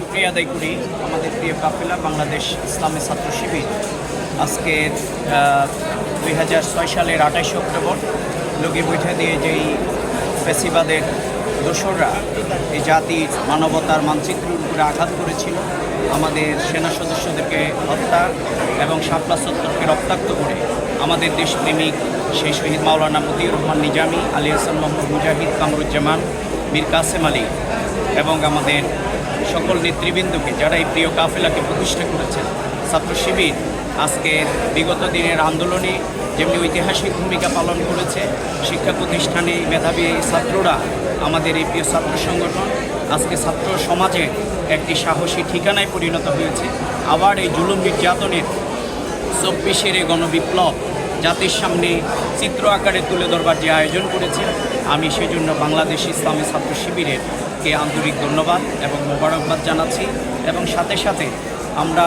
শুক্রিয়া আদায় করি আমাদের প্রিয় কাফেলা বাংলাদেশ ইসলামী ছাত্র শিবির। আজকে দুই হাজার ছয় সালের আঠাইশে অক্টোবর লগি বৈঠা দিয়ে যেই ফেসিবাদের দোসররা এই জাতির মানবতার মানচিত্রের উপরে আঘাত করেছিল, আমাদের সেনা সদস্যদেরকে হত্যা এবং শাপলা সত্তরকে রক্তাক্ত করে আমাদের দেশপ্রেমিক সেই শহীদ মাওলানা মতিউর রহমান নিজামী, আলী হাসান মোহাম্মদ মুজাহিদ কামরুজ্জামান, মীর কাসেম আলী এবং আমাদের সকল নেতৃবৃন্দকে যারা এই প্রিয় কাফেলাকে প্রতিষ্ঠা করেছেন, ছাত্র শিবির আজকে বিগত দিনের আন্দোলনে যেমনি ঐতিহাসিক ভূমিকা পালন করেছে, শিক্ষা প্রতিষ্ঠানে মেধাবী ছাত্ররা, আমাদের এই প্রিয় ছাত্র সংগঠন, আজকে ছাত্র সমাজে একটি সাহসী ঠিকানায় পরিণত হয়েছে। আবার এই জুলুম নির্যাতনের চব্বিশের এই গণবিপ্লব জাতির সামনে চিত্র আকারে তুলে ধরবার যে আয়োজন করেছে, আমি সেজন্য বাংলাদেশ ইসলামী ছাত্র শিবিরের কে আন্তরিক ধন্যবাদ এবং মোবারকবাদ জানাচ্ছি এবং সাথে সাথে আমরা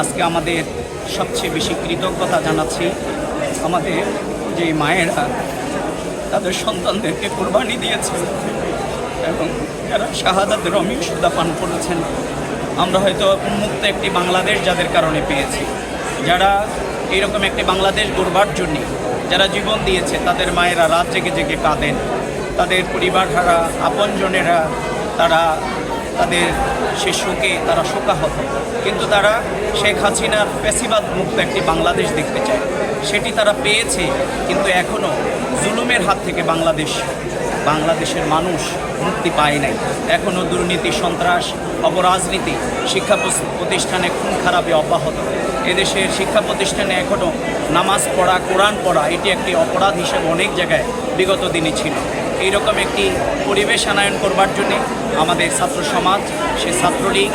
আজকে আমাদের সবচেয়ে বেশি কৃতজ্ঞতা জানাচ্ছি আমাদের যে মায়েরা, তাদের সন্তানদেরকে কোরবানি দিয়েছে এবং যারা শাহাদাতের অমিয় সুদা পান করেছেন। আমরা হয়তো উন্মুক্ত একটি বাংলাদেশ যাদের কারণে পেয়েছি। যারা এরকম একটি বাংলাদেশ গড়বার জন্যে যারা জীবন দিয়েছে, তাদের মায়েরা রাত জেগে জেগে কাঁদেন। তাদের পরিবারহারা, আপনজনেরা তারা তাদের সে শোকে তারা শোকাহত। কিন্তু তারা শেখ হাসিনার পেশিবাদ মুক্ত একটি বাংলাদেশ দেখতে চায়। সেটি তারা পেয়েছে, কিন্তু এখনও জুলুমের হাত থেকে বাংলাদেশ, বাংলাদেশের মানুষ মুক্তি পায় নাই। এখনও দুর্নীতি, সন্ত্রাস, অপরাজনীতি, শিক্ষা প্রতিষ্ঠানে খুন খারাপে অব্যাহত। এদেশের শিক্ষা প্রতিষ্ঠানে এখনও নামাজ পড়া, কোরআন পড়া, এটি একটি অপরাধ হিসেবে অনেক জায়গায় বিগত দিনে ছিল। এইরকম একটি পরিবেশ আনায়ন করবার জন্যে আমাদের ছাত্র সমাজ, সে ছাত্রলীগ,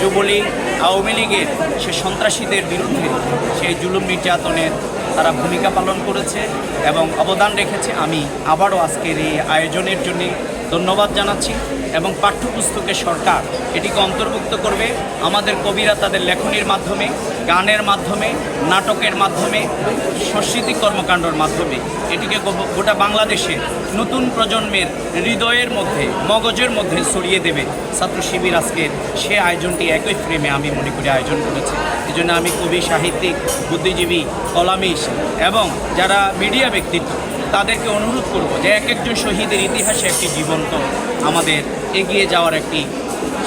যুবলীগ, আওয়ামী লীগের, সে সন্ত্রাসীদের বিরুদ্ধে সেই জুলুম নির্যাতনের তারা ভূমিকা পালন করেছে এবং অবদান রেখেছে। আমি আবারও আজকের এই আয়োজনের জন্য ধন্যবাদ জানাচ্ছি এবং পাঠ্যপুস্তকের সরকার এটিকে অন্তর্ভুক্ত করবে। আমাদের কবিরা তাদের লেখনীর মাধ্যমে, গানের মাধ্যমে, নাটকের মাধ্যমে সাংস্কৃতিক কর্মকাণ্ডের মাধ্যমে এটিকে গোটা বাংলাদেশে নতুন প্রজন্মের হৃদয়ের মধ্যে, মগজের মধ্যে ছড়িয়ে দেবে। ছাত্র শিবির আজকের সে আয়োজনটি একই ফ্রেমে আমি মনে করি আয়োজন করেছি। এই জন্য আমি কবি, সাহিত্যিক, বুদ্ধিজীবী কলামিস এবং যারা মিডিয়া ব্যক্তিত্ব তাদেরকে অনুরোধ করব যে এক একজন শহীদের ইতিহাসে একটি জীবন্ত, আমাদের এগিয়ে যাওয়ার একটি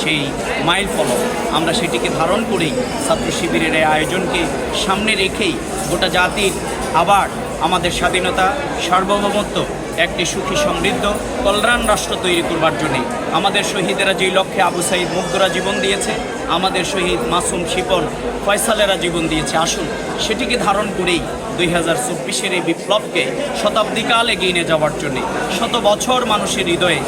সেই মাইল ফলক। আমরা সেটিকে ধারণ করেই ছাত্র শিবিরের এই আয়োজনকে সামনে রেখেই গোটা জাতির আবার আমাদের স্বাধীনতা, সার্বভৌমত্ব, একটি সুখী সমৃদ্ধ, কল্যাণ রাষ্ট্র তৈরি করবার জন্যে আমাদের শহীদেরা যেই লক্ষ্যে আবু সাইদ মুগ্ধরা জীবন দিয়েছে, আমাদের শহীদ মাসুম শিপন ফয়সালেরা জীবন দিয়েছে, আসুন সেটিকে ধারণ করেই দুই হাজার চব্বিশের এই বিপ্লবকে শতাব্দীকাল এগিয়ে নিয়ে যাওয়ার জন্যে, শত বছর মানুষের হৃদয়ে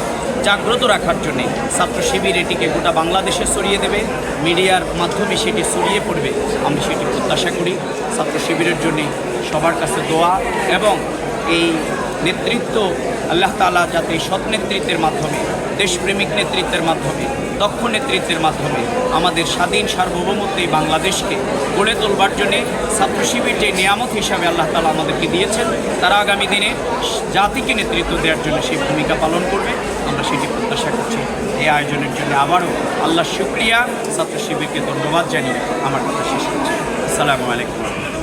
জাগ্রত রাখার জন্যে ছাত্র শিবির এটিকে গোটা বাংলাদেশে ছড়িয়ে দেবে, মিডিয়ার মাধ্যমে সেটি ছড়িয়ে পড়বে। আমি সেটি প্রত্যাশা করি। ছাত্র শিবিরের জন্যে সবার কাছে দোয়া এবং এই নেতৃত্ব আল্লাহ তালা যাতে সৎ নেতৃত্বের মাধ্যমে দেশপ্রেমিক নেতৃত্বের মাধ্যমে, দক্ষ নেতৃত্বের মাধ্যমে আমাদের স্বাধীন সার্বভৌমত্ব এই বাংলাদেশকে গড়ে তোলবার জন্যে ছাত্র শিবির যে নিয়ামত হিসাবে আল্লাহ তালা আমাদেরকে দিয়েছেন, তারা আগামী দিনে জাতিকে নেতৃত্ব দেওয়ার জন্য সেই ভূমিকা পালন করবে। আমরা সেটি প্রত্যাশা করছি। এই আয়োজনের জন্য আবারও আল্লাহ শুক্রিয়া। ছাত্র শিবিরকে ধন্যবাদ জানিয়ে আমার কথা শেষ করছি। আসসালামু আলাইকুম।